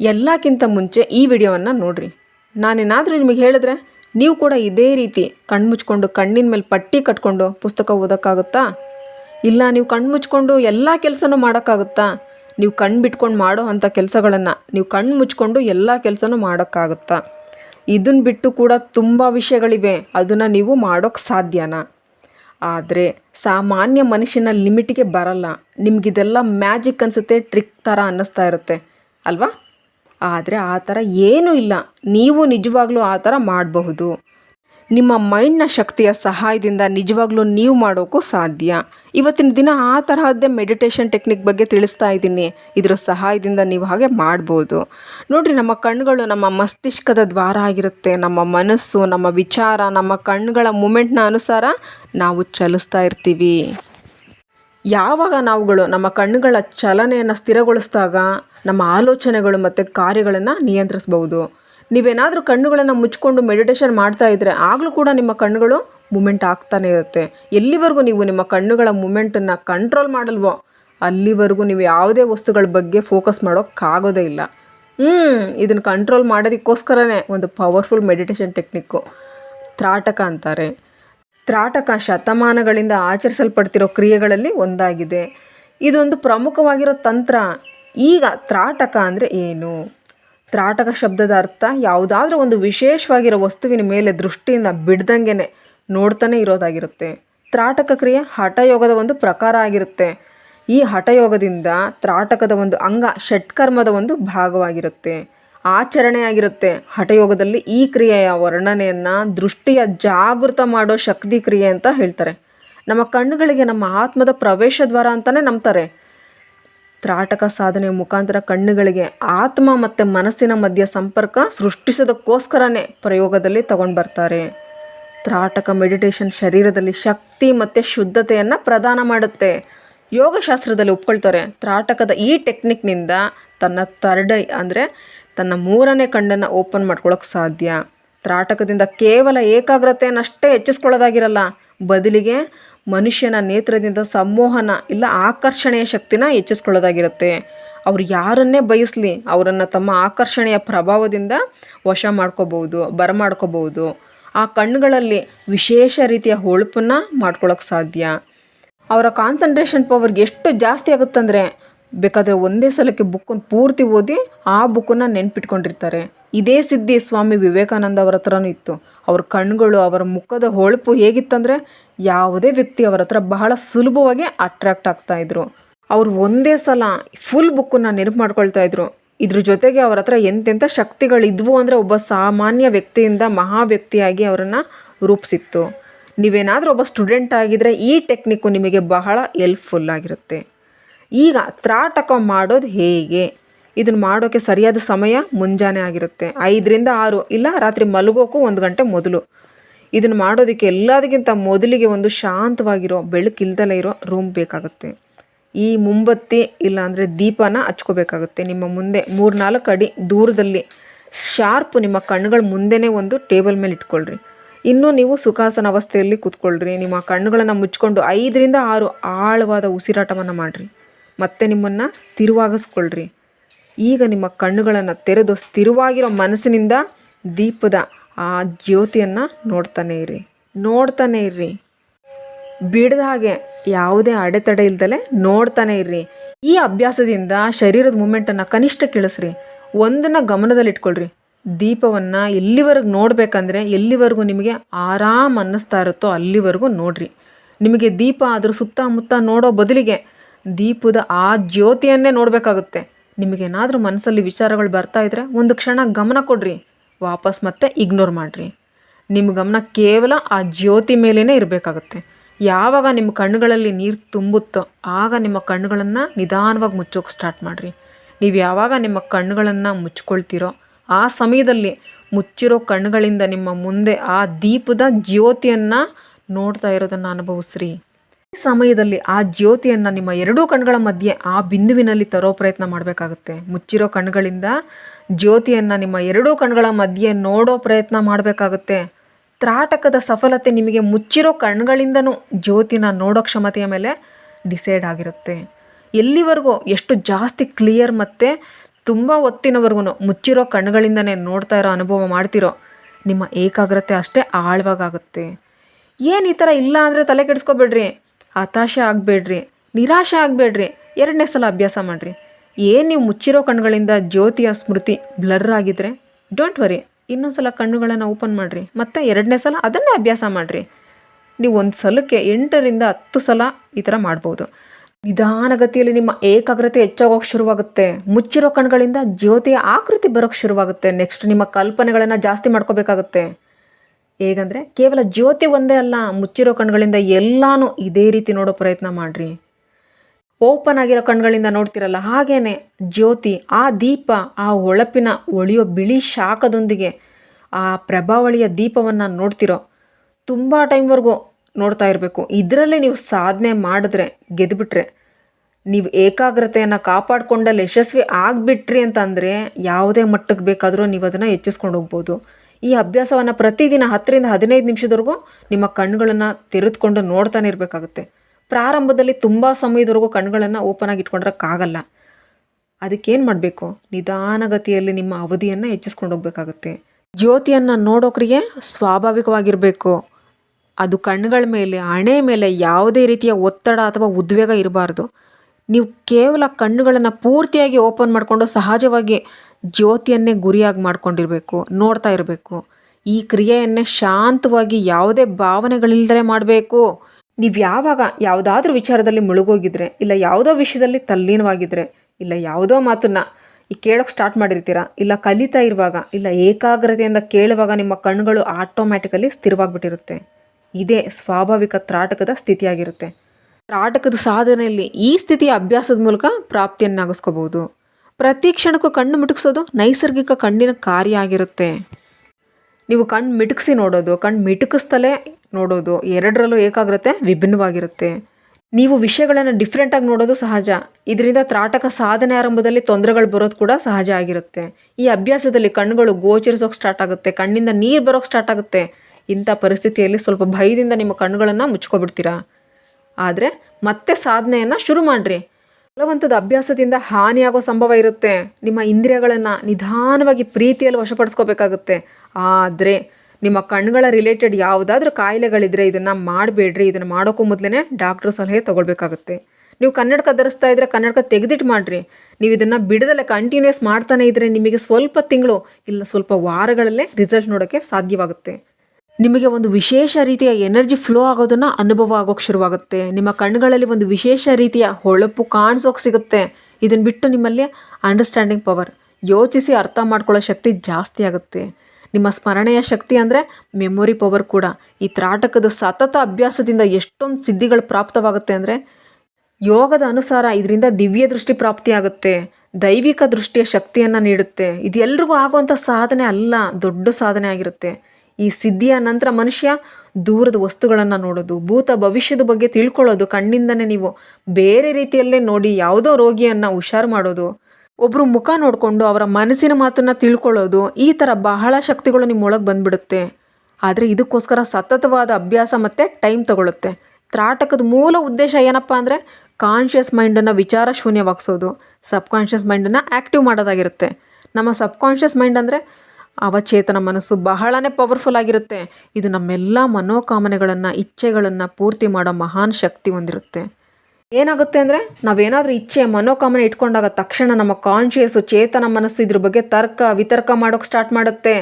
ಎಲ್ಲಕ್ಕಿಂತ ಮುಂಚೆ ಈ ವಿಡಿಯೋವನ್ನು ನೋಡಿರಿ. ನಾನೇನಾದರೂ ನಿಮಗೆ ಹೇಳಿದ್ರೆ ನೀವು ಕೂಡ ಇದೇ ರೀತಿ ಕಣ್ಣು ಮುಚ್ಕೊಂಡು ಕಣ್ಣಿನ ಮೇಲೆ ಪಟ್ಟಿ ಕಟ್ಕೊಂಡು ಪುಸ್ತಕ ಓದೋಕ್ಕಾಗುತ್ತಾ? ಇಲ್ಲ ನೀವು ಕಣ್ಣು ಮುಚ್ಕೊಂಡು ಎಲ್ಲ ಕೆಲಸನೂ ಮಾಡೋಕ್ಕಾಗುತ್ತಾ? ನೀವು ಕಣ್ಣು ಬಿಟ್ಕೊಂಡು ಮಾಡೋ ಅಂಥ ಕೆಲಸಗಳನ್ನು ನೀವು ಕಣ್ಣು ಮುಚ್ಕೊಂಡು ಎಲ್ಲ ಕೆಲಸನೂ ಮಾಡೋಕ್ಕಾಗುತ್ತಾ? ಇದನ್ನು ಬಿಟ್ಟು ಕೂಡ ತುಂಬ ವಿಷಯಗಳಿವೆ. ಅದನ್ನು ನೀವು ಮಾಡೋಕ್ಕೆ ಸಾಧ್ಯನಾ? ಆದರೆ ಸಾಮಾನ್ಯ ಮನುಷ್ಯನ ಲಿಮಿಟಿಗೆ ಬರಲ್ಲ. ನಿಮಗಿದೆಲ್ಲ ಮ್ಯಾಜಿಕ್ ಅನಿಸುತ್ತೆ, ಟ್ರಿಕ್ ಥರ ಅನ್ನಿಸ್ತಾ ಇರುತ್ತೆ. ಅಲ್ವಾ? ಆದರೆ ಆ ಥರ ಏನೂ ಇಲ್ಲ. ನೀವು ನಿಜವಾಗ್ಲೂ ಆ ಥರ ಮಾಡಬಹುದು. ನಿಮ್ಮ ಮೈಂಡ್ನ ಶಕ್ತಿಯ ಸಹಾಯದಿಂದ ನಿಜವಾಗ್ಲೂ ನೀವು ಮಾಡೋಕ್ಕೂ ಸಾಧ್ಯ. ಇವತ್ತಿನ ದಿನ ಆ ತರಹದ್ದೇ ಮೆಡಿಟೇಷನ್ ಟೆಕ್ನಿಕ್ ಬಗ್ಗೆ ತಿಳಿಸ್ತಾ ಇದ್ದೀನಿ. ಇದರ ಸಹಾಯದಿಂದ ನೀವು ಹಾಗೆ ಮಾಡ್ಬೋದು. ನೋಡಿರಿ, ನಮ್ಮ ಕಣ್ಣುಗಳು ನಮ್ಮ ಮಸ್ತಿಷ್ಕದ ದ್ವಾರ ಆಗಿರುತ್ತೆ. ನಮ್ಮ ಮನಸ್ಸು, ನಮ್ಮ ವಿಚಾರ, ನಮ್ಮ ಕಣ್ಣುಗಳ ಮೂಮೆಂಟ್ನ ಅನುಸಾರ ನಾವು ಚಲಿಸ್ತಾ ಇರ್ತೀವಿ. ಯಾವಾಗ ನಾವುಗಳು ನಮ್ಮ ಕಣ್ಣುಗಳ ಚಲನೆಯನ್ನು ಸ್ಥಿರಗೊಳಿಸಿದಾಗ ನಮ್ಮ ಆಲೋಚನೆಗಳು ಮತ್ತು ಕಾರ್ಯಗಳನ್ನು ನಿಯಂತ್ರಿಸ್ಬೋದು ನೀವೇನಾದರೂ ಕಣ್ಣುಗಳನ್ನು ಮುಚ್ಕೊಂಡು ಮೆಡಿಟೇಷನ್ ಮಾಡ್ತಾ ಇದ್ದರೆ ಆಗಲೂ ಕೂಡ ನಿಮ್ಮ ಕಣ್ಣುಗಳು ಮೂಮೆಂಟ್ ಆಗ್ತಾನೆ ಇರುತ್ತೆ. ಎಲ್ಲಿವರೆಗೂ ನೀವು ನಿಮ್ಮ ಕಣ್ಣುಗಳ ಮೂಮೆಂಟನ್ನು ಕಂಟ್ರೋಲ್ ಮಾಡಲ್ವೋ, ಅಲ್ಲಿವರೆಗೂ ನೀವು ಯಾವುದೇ ವಸ್ತುಗಳ ಬಗ್ಗೆ ಫೋಕಸ್ ಮಾಡೋಕ್ಕಾಗೋದೇ ಇಲ್ಲ. ಹ್ಞೂ ಇದನ್ನು ಕಂಟ್ರೋಲ್ ಮಾಡೋದಕ್ಕೋಸ್ಕರನೇ ಒಂದು ಪವರ್ಫುಲ್ ಮೆಡಿಟೇಷನ್ ಟೆಕ್ನಿಕ್ಕು ತ್ರಾಟಕ ಅಂತಾರೆ. ತ್ರಾಟಕ ಶತಮಾನಗಳಿಂದ ಆಚರಿಸಲ್ಪಡ್ತಿರೋ ಕ್ರಿಯೆಗಳಲ್ಲಿ ಒಂದಾಗಿದೆ. ಇದೊಂದು ಪ್ರಮುಖವಾಗಿರೋ ತಂತ್ರ. ಈಗ ತ್ರಾಟಕ ಅಂದರೆ ಏನು? ತ್ರಾಟಕ ಶಬ್ದದ ಅರ್ಥ ಯಾವುದಾದ್ರೂ ಒಂದು ವಿಶೇಷವಾಗಿರೋ ವಸ್ತುವಿನ ಮೇಲೆ ದೃಷ್ಟಿಯಿಂದ ಬಿಡ್ದಂಗೆ ನೋಡ್ತಾನೆ ಇರೋದಾಗಿರುತ್ತೆ. ತ್ರಾಟಕ ಕ್ರಿಯೆ ಹಠಯೋಗದ ಒಂದು ಪ್ರಕಾರ ಆಗಿರುತ್ತೆ. ಈ ಹಠಯೋಗದಿಂದ ತ್ರಾಟಕದ ಒಂದು ಅಂಗ ಷಟ್ಕರ್ಮದ ಒಂದು ಭಾಗವಾಗಿರುತ್ತೆ. ಆಚರಣೆಯಾಗಿರುತ್ತೆ. ಹಠಯೋಗದಲ್ಲಿ ಈ ಕ್ರಿಯೆಯ ವರ್ಣನೆಯನ್ನು ದೃಷ್ಟಿಯ ಜಾಗೃತ ಮಾಡೋ ಶಕ್ತಿ ಕ್ರಿಯೆ ಅಂತ ಹೇಳ್ತಾರೆ. ನಮ್ಮ ಕಣ್ಣುಗಳಿಗೆ ನಮ್ಮ ಆತ್ಮದ ಪ್ರವೇಶ ದ್ವಾರ ಅಂತಲೇ ನಂಬ್ತಾರೆ. ತ್ರಾಟಕ ಸಾಧನೆಯ ಮುಖಾಂತರ ಕಣ್ಣುಗಳಿಗೆ ಆತ್ಮ ಮತ್ತು ಮನಸ್ಸಿನ ಮಧ್ಯ ಸಂಪರ್ಕ ಸೃಷ್ಟಿಸೋದಕ್ಕೋಸ್ಕರನೇ ಪ್ರಯೋಗದಲ್ಲಿ ತಗೊಂಡು ಬರ್ತಾರೆ ತ್ರಾಟಕ ಮೆಡಿಟೇಷನ್ ಶರೀರದಲ್ಲಿ ಶಕ್ತಿ ಮತ್ತು ಶುದ್ಧತೆಯನ್ನು ಪ್ರದಾನ ಮಾಡುತ್ತೆ. ಯೋಗಶಾಸ್ತ್ರದಲ್ಲಿ ಒಪ್ಕೊಳ್ತಾರೆ, ತ್ರಾಟಕದ ಈ ಟೆಕ್ನಿಕ್ನಿಂದ ತನ್ನ ಥರ್ಡ್ ಐ ಅಂದರೆ ತನ್ನ ಮೂರನೇ ಕಣ್ಣನ್ನು ಓಪನ್ ಮಾಡ್ಕೊಳ್ಳೋಕೆ ಸಾಧ್ಯ. ತ್ರಾಟಕದಿಂದ ಕೇವಲ ಏಕಾಗ್ರತೆಯನ್ನಷ್ಟೇ ಹೆಚ್ಚಿಸ್ಕೊಳ್ಳೋದಾಗಿರಲ್ಲ, ಬದಲಿಗೆ ಮನುಷ್ಯನ ನೇತ್ರದಿಂದ ಸಂಮೋಹನ ಇಲ್ಲ ಆಕರ್ಷಣೆಯ ಶಕ್ತಿನ ಹೆಚ್ಚಿಸ್ಕೊಳ್ಳೋದಾಗಿರುತ್ತೆ. ಅವ್ರು ಯಾರನ್ನೇ ಬಯಸಲಿ ಅವರನ್ನು ತಮ್ಮ ಆಕರ್ಷಣೆಯ ಪ್ರಭಾವದಿಂದ ವಶ ಮಾಡ್ಕೋಬೋದು ಬರಮಾಡ್ಕೋಬೋದು ಆ ಕಣ್ಣುಗಳಲ್ಲಿ ವಿಶೇಷ ರೀತಿಯ ಹೊಳಪನ್ನು ಮಾಡ್ಕೊಳ್ಳೋಕೆ ಸಾಧ್ಯ. ಅವರ ಕಾನ್ಸಂಟ್ರೇಷನ್ ಪವರ್ಗೆ ಎಷ್ಟು ಜಾಸ್ತಿ ಆಗುತ್ತಂದರೆ, ಬೇಕಾದರೆ ಒಂದೇ ಸಲಕ್ಕೆ ಬುಕ್ಕನ್ನು ಪೂರ್ತಿ ಓದಿ ಆ ಬುಕ್ಕನ್ನು ನೆನ್ಪಿಟ್ಕೊಂಡಿರ್ತಾರೆ. ಇದೇ ಸಿದ್ಧಿ ಸ್ವಾಮಿ ವಿವೇಕಾನಂದ ಅವರ ಹತ್ರನೂ ಇತ್ತು. ಅವ್ರ ಕಣ್ಗಳು ಅವರ ಮುಖದ ಹೊಳಪು ಹೇಗಿತ್ತಂದರೆ, ಯಾವುದೇ ವ್ಯಕ್ತಿ ಅವರ ಹತ್ರ ಬಹಳ ಸುಲಭವಾಗಿ ಅಟ್ರಾಕ್ಟ್ ಆಗ್ತಾಯಿದ್ರು ಅವರು ಒಂದೇ ಸಲ ಫುಲ್ ಬುಕ್ಕನ್ನು ನೆನಪು ಮಾಡ್ಕೊಳ್ತಾ ಇದ್ರು. ಇದ್ರ ಜೊತೆಗೆ ಅವರ ಹತ್ರ ಎಂತೆಂಥ ಶಕ್ತಿಗಳಿದ್ವು ಅಂದರೆ ಒಬ್ಬ ಸಾಮಾನ್ಯ ವ್ಯಕ್ತಿಯಿಂದ ಮಹಾ ವ್ಯಕ್ತಿಯಾಗಿ ಅವರನ್ನು ರೂಪಿಸಿತ್ತು. ನೀವೇನಾದರೂ ಒಬ್ಬ ಸ್ಟೂಡೆಂಟ್ ಆಗಿದ್ದರೆ ಈ ಟೆಕ್ನಿಕ್ಕು ನಿಮಗೆ ಬಹಳ ಎಲ್ಪ್ಫುಲ್ ಆಗಿರುತ್ತೆ. ಈಗ ತ್ರಾಟಕ ಮಾಡೋದು ಹೇಗೆ? ಇದನ್ನು ಮಾಡೋಕ್ಕೆ ಸರಿಯಾದ ಸಮಯ ಮುಂಜಾನೆ ಆಗಿರುತ್ತೆ. ಐದರಿಂದ ಆರು, ಇಲ್ಲ ರಾತ್ರಿ ಮಲಗೋಕ್ಕೂ ಒಂದು ಗಂಟೆ ಮೊದಲು. ಇದನ್ನು ಮಾಡೋದಕ್ಕೆ ಎಲ್ಲದಕ್ಕಿಂತ ಮೊದಲಿಗೆ ಒಂದು ಶಾಂತವಾಗಿರೋ, ಬೆಳಕಿಲ್ದಲೇ ಇರೋ ರೂಮ್ ಬೇಕಾಗುತ್ತೆ. ಈ ಮುಂಬತ್ತಿ ಇಲ್ಲಾಂದರೆ ದೀಪನ ಹಚ್ಕೋಬೇಕಾಗುತ್ತೆ. ನಿಮ್ಮ ಮುಂದೆ ಮೂರ್ನಾಲ್ಕು ಅಡಿ ದೂರದಲ್ಲಿ ಶಾರ್ಪ್ ನಿಮ್ಮ ಕಣ್ಣುಗಳ ಮುಂದೆನೇ ಒಂದು ಟೇಬಲ್ ಮೇಲೆ ಇಟ್ಕೊಳ್ರಿ. ಇನ್ನೂ ನೀವು ಸುಖಾಸನ ಅವಸ್ಥೆಯಲ್ಲಿ ಕೂತ್ಕೊಳ್ರಿ. ನಿಮ್ಮ ಕಣ್ಣುಗಳನ್ನು ಮುಚ್ಕೊಂಡು ಐದರಿಂದ ಆರು ಆಳವಾದ ಉಸಿರಾಟವನ್ನು ಮಾಡಿರಿ. ಮತ್ತೆ ನಿಮ್ಮನ್ನು ಸ್ಥಿರವಾಗಿಸ್ಕೊಳ್ರಿ. ಈಗ ನಿಮ್ಮ ಕಣ್ಣುಗಳನ್ನು ತೆರೆದು ಸ್ಥಿರವಾಗಿರೋ ಮನಸ್ಸಿನಿಂದ ದೀಪದ ಆ ಜ್ಯೋತಿಯನ್ನು ನೋಡ್ತಾನೆ ಇರಿ. ನೋಡ್ತಾನೆ ಇರ್ರಿ ಬಿಡದ ಹಾಗೆ ಯಾವುದೇ ಅಡೆತಡೆ ಇಲ್ದಲೆ ನೋಡ್ತಾನೆ ಇರ್ರಿ ಈ ಅಭ್ಯಾಸದಿಂದ ಶರೀರದ ಮೂಮೆಂಟನ್ನು ಕನಿಷ್ಠ ಕೇಳಿಸ್ರಿ. ಒಂದನ್ನು ಗಮನದಲ್ಲಿಟ್ಕೊಳ್ರಿ. ದೀಪವನ್ನು ಎಲ್ಲಿವರೆಗೂ ನೋಡಬೇಕಂದ್ರೆ ಎಲ್ಲಿವರೆಗೂ ನಿಮಗೆ ಆರಾಮ್ ಅನ್ನಿಸ್ತಾ ಇರುತ್ತೋ ಅಲ್ಲಿವರೆಗೂ ನೋಡ್ರಿ. ನಿಮಗೆ ದೀಪ ಅದ್ರ ಸುತ್ತಮುತ್ತ ನೋಡೋ ಬದಲಿಗೆ ದೀಪದ ಆ ಜ್ಯೋತಿಯನ್ನೇ ನೋಡಬೇಕಾಗುತ್ತೆ. ನಿಮಗೇನಾದರೂ ಮನಸ್ಸಲ್ಲಿ ವಿಚಾರಗಳು ಬರ್ತಾ ಇದ್ದರೆ ಒಂದು ಕ್ಷಣ ಗಮನ ಕೊಡ್ರಿ, ವಾಪಸ್ ಮತ್ತೆ ಇಗ್ನೋರ್ ಮಾಡಿರಿ. ನಿಮ್ಮ ಗಮನ ಕೇವಲ ಆ ಜ್ಯೋತಿ ಮೇಲೇ ಇರಬೇಕಾಗುತ್ತೆ. ಯಾವಾಗ ನಿಮ್ಮ ಕಣ್ಣುಗಳಲ್ಲಿ ನೀರು ತುಂಬುತ್ತೋ ಆಗ ನಿಮ್ಮ ಕಣ್ಣುಗಳನ್ನು ನಿಧಾನವಾಗಿ ಮುಚ್ಚೋಕೆ ಸ್ಟಾರ್ಟ್ ಮಾಡಿರಿ. ನೀವು ಯಾವಾಗ ನಿಮ್ಮ ಕಣ್ಣುಗಳನ್ನು ಮುಚ್ಕೊಳ್ತೀರೋ ಆ ಸಮಯದಲ್ಲಿ ಮುಚ್ಚಿರೋ ಕಣ್ಣುಗಳಿಂದ ನಿಮ್ಮ ಮುಂದೆ ಆ ದೀಪದ ಜ್ಯೋತಿಯನ್ನು ನೋಡ್ತಾ ಇರೋದನ್ನು ಅನುಭವಿಸ್ರಿ. ಈ ಸಮಯದಲ್ಲಿ ಆ ಜ್ಯೋತಿಯನ್ನು ನಿಮ್ಮ ಎರಡೂ ಕಣ್ಗಳ ಮಧ್ಯೆ ಆ ಬಿಂದುವಿನಲ್ಲಿ ತರೋ ಪ್ರಯತ್ನ ಮಾಡಬೇಕಾಗುತ್ತೆ. ಮುಚ್ಚಿರೋ ಕಣ್ಗಳಿಂದ ಜ್ಯೋತಿಯನ್ನು ನಿಮ್ಮ ಎರಡೂ ಕಣ್ಗಳ ಮಧ್ಯೆ ನೋಡೋ ಪ್ರಯತ್ನ ಮಾಡಬೇಕಾಗುತ್ತೆ. ತ್ರಾಟಕದ ಸಫಲತೆ ನಿಮಗೆ ಮುಚ್ಚಿರೋ ಕಣ್ಗಳಿಂದನೂ ಜ್ಯೋತಿನ ನೋಡೋ ಕ್ಷಮತೆಯ ಮೇಲೆ ಡಿಸೈಡ್ ಆಗಿರುತ್ತೆ. ಎಲ್ಲಿವರೆಗೂ ಎಷ್ಟು ಜಾಸ್ತಿ ಕ್ಲಿಯರ್ ಮತ್ತು ತುಂಬ ಹೊತ್ತಿನವರೆಗೂ ಮುಚ್ಚಿರೋ ಕಣ್ಣುಗಳಿಂದನೇ ನೋಡ್ತಾ ಇರೋ ಅನುಭವ ಮಾಡ್ತಿರೋ, ನಿಮ್ಮ ಏಕಾಗ್ರತೆ ಅಷ್ಟೇ ಆಳವಾಗುತ್ತೆ ಏನು ಈ ಥರ ಇಲ್ಲ ಅಂದರೆ ತಲೆ ಕೆಡಿಸ್ಕೊಬೇಡ್ರಿ, ಹತಾಶೆ ಆಗಬೇಡ್ರಿ, ನಿರಾಶೆ ಆಗಬೇಡ್ರಿ, ಎರಡನೇ ಸಲ ಅಭ್ಯಾಸ ಮಾಡಿರಿ. ಏನು ನೀವು ಮುಚ್ಚಿರೋ ಕಣ್ಣುಗಳಿಂದ ಜ್ಯೋತಿಯ ಸ್ಮೃತಿ ಬ್ಲರ್ ಆಗಿದ್ರೆ ಡೋಂಟ್ ವರಿ ಇನ್ನೊಂದು ಸಲ ಕಣ್ಣುಗಳನ್ನು ಓಪನ್ ಮಾಡಿರಿ, ಮತ್ತು ಎರಡನೇ ಸಲ ಅದನ್ನೇ ಅಭ್ಯಾಸ ಮಾಡಿರಿ. ನೀವು ಒಂದು ಸಲಕ್ಕೆ ಎಂಟರಿಂದ ಹತ್ತು ಸಲ ಈ ಥರ ಮಾಡ್ಬೋದು. ನಿಧಾನಗತಿಯಲ್ಲಿ ನಿಮ್ಮ ಏಕಾಗ್ರತೆ ಹೆಚ್ಚಾಗೋಕೆ ಶುರುವಾಗುತ್ತೆ. ಮುಚ್ಚಿರೋ ಕಣ್ಗಳಿಂದ ಜ್ಯೋತಿಯ ಆಕೃತಿ ಬರೋಕ್ಕೆ ಶುರುವಾಗುತ್ತೆ. ನೆಕ್ಸ್ಟ್ ನಿಮ್ಮ ಕಲ್ಪನೆಗಳನ್ನು ಜಾಸ್ತಿ ಮಾಡ್ಕೋಬೇಕಾಗುತ್ತೆ. ಹೇಗಂದರೆ ಕೇವಲ ಜ್ಯೋತಿ ಒಂದೇ ಅಲ್ಲ, ಮುಚ್ಚಿರೋ ಕಣ್ಗಳಿಂದ ಎಲ್ಲಾನು ಇದೇ ರೀತಿ ನೋಡೋ ಪ್ರಯತ್ನ ಮಾಡಿರಿ. ಓಪನ್ ಆಗಿರೋ ಕಣ್ಗಳಿಂದ ನೋಡ್ತಿರಲ್ಲ, ಹಾಗೇನೆ ಜ್ಯೋತಿ, ಆ ದೀಪ, ಆ ಹೊಳಪಿನ ಒಳಿಯೋ ಬಿಳಿ ಶಾಖದೊಂದಿಗೆ ಆ ಪ್ರಭಾವಳಿಯ ದೀಪವನ್ನು ನೋಡ್ತಿರೋ. ತುಂಬ ಟೈಮ್ವರೆಗೂ ನೋಡ್ತಾ ಇರಬೇಕು. ಇದರಲ್ಲೇ ನೀವು ಸಾಧನೆ ಮಾಡಿದ್ರೆ, ಗೆದ್ಬಿಟ್ರೆ, ನೀವು ಏಕಾಗ್ರತೆಯನ್ನು ಕಾಪಾಡಿಕೊಂಡಲ್ಲಿ ಯಶಸ್ವಿ ಆಗಿಬಿಟ್ರಿ ಅಂತಂದರೆ ಯಾವುದೇ ಮಟ್ಟಕ್ಕೆ ಬೇಕಾದರೂ ನೀವು ಅದನ್ನು ಹೆಚ್ಚಿಸ್ಕೊಂಡು ಹೋಗ್ಬೋದು. ಈ ಅಭ್ಯಾಸವನ್ನು ಪ್ರತಿದಿನ ಹತ್ತರಿಂದ ಹದಿನೈದು ನಿಮಿಷದವರೆಗೂ ನಿಮ್ಮ ಕಣ್ಣುಗಳನ್ನು ತೆರೆದುಕೊಂಡು ನೋಡ್ತಾನೆ ಇರಬೇಕಾಗುತ್ತೆ. ಪ್ರಾರಂಭದಲ್ಲಿ ತುಂಬ ಸಮಯದವರೆಗೂ ಕಣ್ಣುಗಳನ್ನು ಓಪನ್ ಆಗಿ ಇಟ್ಕೊಂಡ್ರಕ್ಕಾಗಲ್ಲ. ಅದಕ್ಕೇನು ಮಾಡಬೇಕು? ನಿಧಾನಗತಿಯಲ್ಲಿ ನಿಮ್ಮ ಅವಧಿಯನ್ನು ಹೆಚ್ಚಿಸ್ಕೊಂಡು ಹೋಗ್ಬೇಕಾಗುತ್ತೆ. ಜ್ಯೋತಿಯನ್ನು ನೋಡೋಕ್ರಿಗೆ ಸ್ವಾಭಾವಿಕವಾಗಿರಬೇಕು. ಅದು ಕಣ್ಣುಗಳ ಮೇಲೆ ಹಣೆ ಮೇಲೆ ಯಾವುದೇ ರೀತಿಯ ಒತ್ತಡ ಅಥವಾ ಉದ್ವೇಗ ಇರಬಾರ್ದು. ನೀವು ಕೇವಲ ಕಣ್ಣುಗಳನ್ನು ಪೂರ್ತಿಯಾಗಿ ಓಪನ್ ಮಾಡಿಕೊಂಡು ಸಹಜವಾಗಿ ಜ್ಯೋತಿಯನ್ನೇ ಗುರಿಯಾಗಿ ಮಾಡ್ಕೊಂಡಿರಬೇಕು, ನೋಡ್ತಾ ಇರಬೇಕು. ಈ ಕ್ರಿಯೆಯನ್ನೇ ಶಾಂತವಾಗಿ ಯಾವುದೇ ಭಾವನೆಗಳಿಲ್ಲದೆ ಮಾಡಬೇಕು. ನೀವು ಯಾವಾಗ ಯಾವುದಾದ್ರೂ ವಿಚಾರದಲ್ಲಿ ಮುಳುಗೋಗಿದ್ರೆ, ಇಲ್ಲ ಯಾವುದೋ ವಿಷಯದಲ್ಲಿ ತಲ್ಲೀನವಾಗಿದ್ದರೆ ಇಲ್ಲ ಯಾವುದೋ ಮಾತನ್ನು ಈ ಕೇಳೋಕ್ಕೆ ಸ್ಟಾರ್ಟ್ ಮಾಡಿರ್ತೀರ, ಇಲ್ಲ ಕಲಿತಾ ಇರುವಾಗ, ಇಲ್ಲ ಏಕಾಗ್ರತೆಯಿಂದ ಕೇಳುವಾಗ ನಿಮ್ಮ ಕಣ್ಣುಗಳು ಆಟೋಮ್ಯಾಟಿಕಲಿ ಸ್ಥಿರವಾಗಿಬಿಟ್ಟಿರುತ್ತೆ. ಇದೇ ಸ್ವಾಭಾವಿಕ ತ್ರಾಟಕದ ಸ್ಥಿತಿಯಾಗಿರುತ್ತೆ. ತ್ರಾಟಕದ ಸಾಧನೆಯಲ್ಲಿ ಈ ಸ್ಥಿತಿಯ ಅಭ್ಯಾಸದ ಮೂಲಕ ಪ್ರಾಪ್ತಿಯನ್ನಾಗಿಸ್ಕೋಬಹುದು ಪ್ರತಿ ಕ್ಷಣಕ್ಕೂ ಕಣ್ಣು ಮಿಟುಕಿಸೋದು ನೈಸರ್ಗಿಕ ಕಣ್ಣಿನ ಕಾರ್ಯ ಆಗಿರುತ್ತೆ. ನೀವು ಕಣ್ಣು ಮಿಟುಕಿಸಿ ನೋಡೋದು, ಕಣ್ಣು ಮಿಟುಕಿಸ್ತಲೇ ನೋಡೋದು ಎರಡರಲ್ಲೂ ಏಕಾಗ್ರತೆ ವಿಭಿನ್ನವಾಗಿರುತ್ತೆ. ನೀವು ವಿಷಯಗಳನ್ನು ಡಿಫ್ರೆಂಟಾಗಿ ನೋಡೋದು ಸಹಜ. ಇದರಿಂದ ತ್ರಾಟಕ ಸಾಧನೆ ಆರಂಭದಲ್ಲಿ ತೊಂದರೆಗಳು ಬರೋದು ಕೂಡ ಸಹಜ ಆಗಿರುತ್ತೆ. ಈ ಅಭ್ಯಾಸದಲ್ಲಿ ಕಣ್ಣುಗಳು ಗೋಚರಿಸೋಕೆ ಸ್ಟಾರ್ಟ್ ಆಗುತ್ತೆ, ಕಣ್ಣಿಂದ ನೀರು ಬರೋಕೆ ಸ್ಟಾರ್ಟ್ ಆಗುತ್ತೆ. ಇಂಥ ಪರಿಸ್ಥಿತಿಯಲ್ಲಿ ಸ್ವಲ್ಪ ಭಯದಿಂದ ನಿಮ್ಮ ಕಣ್ಣುಗಳನ್ನು ಮುಚ್ಕೊಬಿಡ್ತೀರಾ? ಆದರೆ ಮತ್ತೆ ಸಾಧನೆಯನ್ನು ಶುರು ಮಾಡಿರಿ. ಬಲವಂತದ ಅಭ್ಯಾಸದಿಂದ ಹಾನಿಯಾಗೋ ಸಂಭವ ಇರುತ್ತೆ. ನಿಮ್ಮ ಇಂದ್ರಿಯಗಳನ್ನು ನಿಧಾನವಾಗಿ ಪ್ರೀತಿಯಲ್ಲಿ ವಶಪಡಿಸ್ಕೋಬೇಕಾಗುತ್ತೆ. ಆದರೆ ನಿಮ್ಮ ಕಣ್ಣುಗಳ ರಿಲೇಟೆಡ್ ಯಾವುದಾದ್ರೂ ಕಾಯಿಲೆಗಳಿದ್ರೆ ಇದನ್ನು ಮಾಡಬೇಡ್ರಿ. ಇದನ್ನು ಮಾಡೋಕ್ಕೂ ಮೊದಲೇ ಡಾಕ್ಟ್ರ್ ಸಲಹೆ ತೊಗೊಳ್ಬೇಕಾಗುತ್ತೆ. ನೀವು ಕನ್ನಡಕ ಧರಿಸ್ತಾ ಇದ್ದರೆ ಕನ್ನಡಕ ತೆಗೆದಿಟ್ಟು ಮಾಡಿರಿ. ನೀವು ಇದನ್ನು ಬಿಡದಲ್ಲೇ ಕಂಟಿನ್ಯೂಸ್ ಮಾಡ್ತಾನೆ ಇದ್ದರೆ ನಿಮಗೆ ಸ್ವಲ್ಪ ತಿಂಗಳು, ಇಲ್ಲ ಸ್ವಲ್ಪ ವಾರಗಳಲ್ಲೇ ರಿಸಲ್ಟ್ ನೋಡೋಕ್ಕೆ ಸಾಧ್ಯವಾಗುತ್ತೆ. ನಿಮಗೆ ಒಂದು ವಿಶೇಷ ರೀತಿಯ ಎನರ್ಜಿ ಫ್ಲೋ ಆಗೋದನ್ನು ಅನುಭವ ಆಗೋಕ್ಕೆ ಶುರುವಾಗುತ್ತೆ. ನಿಮ್ಮ ಕಣ್ಣುಗಳಲ್ಲಿ ಒಂದು ವಿಶೇಷ ರೀತಿಯ ಹೊಳಪು ಕಾಣಿಸೋಕೆ ಸಿಗುತ್ತೆ. ಇದನ್ನು ಬಿಟ್ಟು ನಿಮ್ಮಲ್ಲಿ ಅಂಡರ್ಸ್ಟ್ಯಾಂಡಿಂಗ್ ಪವರ್ ಯೋಚಿಸಿ ಅರ್ಥ ಮಾಡ್ಕೊಳ್ಳೋ ಶಕ್ತಿ ಜಾಸ್ತಿ ಆಗುತ್ತೆ. ನಿಮ್ಮ ಸ್ಮರಣೆಯ ಶಕ್ತಿ ಅಂದರೆ ಮೆಮೊರಿ ಪವರ್ ಕೂಡ. ಈ ತ್ರಾಟಕದ ಸತತ ಅಭ್ಯಾಸದಿಂದ ಎಷ್ಟೊಂದು ಸಿದ್ಧಿಗಳು ಪ್ರಾಪ್ತವಾಗುತ್ತೆ ಅಂದರೆ ಯೋಗದ ಅನುಸಾರ ಇದರಿಂದ ದಿವ್ಯ ದೃಷ್ಟಿ ಪ್ರಾಪ್ತಿಯಾಗುತ್ತೆ ದೈವಿಕ ದೃಷ್ಟಿಯ ಶಕ್ತಿಯನ್ನು ನೀಡುತ್ತೆ. ಇದೆಲ್ಲರಿಗೂ ಆಗುವಂಥ ಸಾಧನೆ ಅಲ್ಲ, ದೊಡ್ಡ ಸಾಧನೆ ಆಗಿರುತ್ತೆ. ಈ ಸಿದ್ಧಿಯ ನಂತರ ಮನುಷ್ಯ ದೂರದ ವಸ್ತುಗಳನ್ನು ನೋಡೋದು, ಭೂತ ಭವಿಷ್ಯದ ಬಗ್ಗೆ ತಿಳ್ಕೊಳ್ಳೋದು, ಕಣ್ಣಿಂದನೇ ನೀವು ಬೇರೆ ರೀತಿಯಲ್ಲೇ ನೋಡಿ ಯಾವುದೋ ರೋಗಿಯನ್ನು ಹುಷಾರು ಮಾಡೋದು ಒಬ್ಬರು ಮುಖ ನೋಡಿಕೊಂಡು ಅವರ ಮನಸ್ಸಿನ ಮಾತನ್ನು ತಿಳ್ಕೊಳ್ಳೋದು, ಈ ಥರ ಬಹಳ ಶಕ್ತಿಗಳು ನಿಮ್ಮೊಳಗೆ ಬಂದ್ಬಿಡುತ್ತೆ. ಆದರೆ ಇದಕ್ಕೋಸ್ಕರ ಸತತವಾದ ಅಭ್ಯಾಸ ಮತ್ತು ಟೈಮ್ ತಗೊಳ್ಳುತ್ತೆ ತ್ರಾಟಕದ ಮೂಲ ಉದ್ದೇಶ ಏನಪ್ಪ ಅಂದರೆ ಕಾನ್ಷಿಯಸ್ ಮೈಂಡನ್ನು ವಿಚಾರ ಶೂನ್ಯವಾಗಿಸೋದು. Subconscious ಮೈಂಡನ್ನು active ಮಾಡೋದಾಗಿರುತ್ತೆ. ನಮ್ಮ ಸಬ್ಕಾನ್ಷಿಯಸ್ ಮೈಂಡ್ ಅಂದರೆ ಅವಚೇತನ ಮನಸ್ಸು ಬಹಳನೇ ಪವರ್ಫುಲ್ ಆಗಿರುತ್ತೆ. ಇದು ನಮ್ಮೆಲ್ಲ ಮನೋಕಾಮನೆಗಳನ್ನು, ಇಚ್ಛೆಗಳನ್ನು ಪೂರ್ತಿ ಮಾಡೋ ಮಹಾನ್ ಶಕ್ತಿ ಹೊಂದಿರುತ್ತೆ. ಏನಾಗುತ್ತೆ ಅಂದರೆ, ನಾವೇನಾದರೂ ಇಚ್ಛೆ, ಮನೋಕಾಮನೆ ಇಟ್ಕೊಂಡಾಗ ತಕ್ಷಣ ನಮ್ಮ ಕಾನ್ಷಿಯಸ್ಸು ಚೇತನ ಮನಸ್ಸು ಇದ್ರ ಬಗ್ಗೆ ತರ್ಕ, ವಿತರ್ಕ ಮಾಡೋಕ್ಕೆ ಸ್ಟಾರ್ಟ್ ಮಾಡುತ್ತೆ.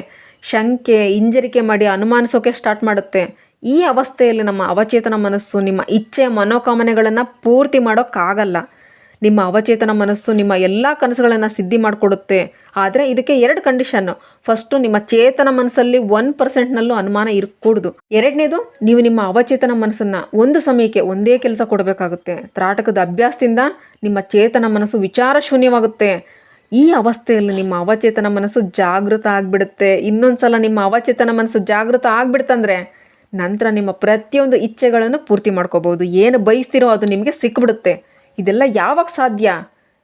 ಶಂಕೆ, ಹಿಂಜರಿಕೆ ಮಾಡಿ ಅನುಮಾನಿಸೋಕೆ ಸ್ಟಾರ್ಟ್ ಮಾಡುತ್ತೆ. ಈ ಅವಸ್ಥೆಯಲ್ಲಿ ನಮ್ಮ ಅವಚೇತನ ಮನಸ್ಸು, ನಿಮ್ಮ ಇಚ್ಛೆ, ಮನೋಕಾಮನೆಗಳನ್ನು ಪೂರ್ತಿ ಮಾಡೋಕ್ಕಾಗಲ್ಲ. ನಿಮ್ಮ ಅವಚೇತನ ಮನಸ್ಸು, ನಿಮ್ಮ ಎಲ್ಲ ಕನಸುಗಳನ್ನು ಸಿದ್ಧಿ ಮಾಡಿಕೊಡುತ್ತೆ. ಆದರೆ ಇದಕ್ಕೆ ಎರಡು ಕಂಡೀಷನ್ನು ಫಸ್ಟು ನಿಮ್ಮ ಚೇತನ ಮನಸ್ಸಲ್ಲಿ ಒನ್ ಪರ್ಸೆಂಟ್ನಲ್ಲೂ ಅನುಮಾನ ಇರಕೂಡ್ದು. ಎರಡನೇದು, ನೀವು ನಿಮ್ಮ ಅವಚೇತನ ಮನಸ್ಸನ್ನು ಒಂದು ಸಮಯಕ್ಕೆ ಒಂದೇ ಕೆಲಸ ಕೊಡಬೇಕಾಗುತ್ತೆ. ತ್ರಾಟಕದ ಅಭ್ಯಾಸದಿಂದ ನಿಮ್ಮ ಚೇತನ ಮನಸ್ಸು ವಿಚಾರ ಶೂನ್ಯವಾಗುತ್ತೆ. ಈ ಅವಸ್ಥೆಯಲ್ಲಿ ನಿಮ್ಮ ಅವಚೇತನ ಮನಸ್ಸು ಜಾಗೃತ ಆಗಿಬಿಡುತ್ತೆ. ಇನ್ನೊಂದು ಸಲ ನಿಮ್ಮ ಅವಚೇತನ ಮನಸ್ಸು ಜಾಗೃತ ಆಗಿಬಿಡ್ತಂದ್ರೆ ನಂತರ ನಿಮ್ಮ ಪ್ರತಿಯೊಂದು ಇಚ್ಛೆಗಳನ್ನು ಪೂರ್ತಿ ಮಾಡ್ಕೋಬೋದು. ಏನು ಬಯಸ್ತಿರೋ ಅದು ನಿಮಗೆ ಸಿಕ್ಬಿಡುತ್ತೆ. ಇದೆಲ್ಲ ಯಾವಾಗ ಸಾಧ್ಯ?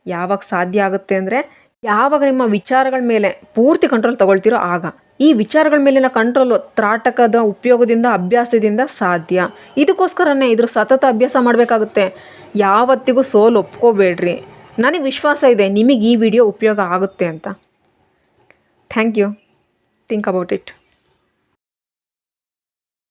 ಯಾವಾಗ ಸಾಧ್ಯ ಆಗುತ್ತೆ ಅಂದರೆ ಯಾವಾಗ ನಿಮ್ಮ ವಿಚಾರಗಳ ಮೇಲೆ ಪೂರ್ತಿ ಕಂಟ್ರೋಲ್ ತಗೊಳ್ತಿರೋ ಆಗ. ಈ ವಿಚಾರಗಳ ಮೇಲಿನ ಕಂಟ್ರೋಲು ತ್ರಾಟಕದ ಉಪಯೋಗದಿಂದ, ಅಭ್ಯಾಸದಿಂದ ಸಾಧ್ಯ. ಇದಕ್ಕೋಸ್ಕರನೇ ಇದ್ರ ಸತತ ಅಭ್ಯಾಸ ಮಾಡಬೇಕಾಗುತ್ತೆ. ಯಾವತ್ತಿಗೂ ಸೋಲು ಒಪ್ಕೋಬೇಡ್ರಿ. ನನಗೆ ವಿಶ್ವಾಸ ಇದೆ, ನಿಮಗೆ ಈ ವಿಡಿಯೋ ಉಪಯೋಗ ಆಗುತ್ತೆ ಅಂತ. Thank you think about it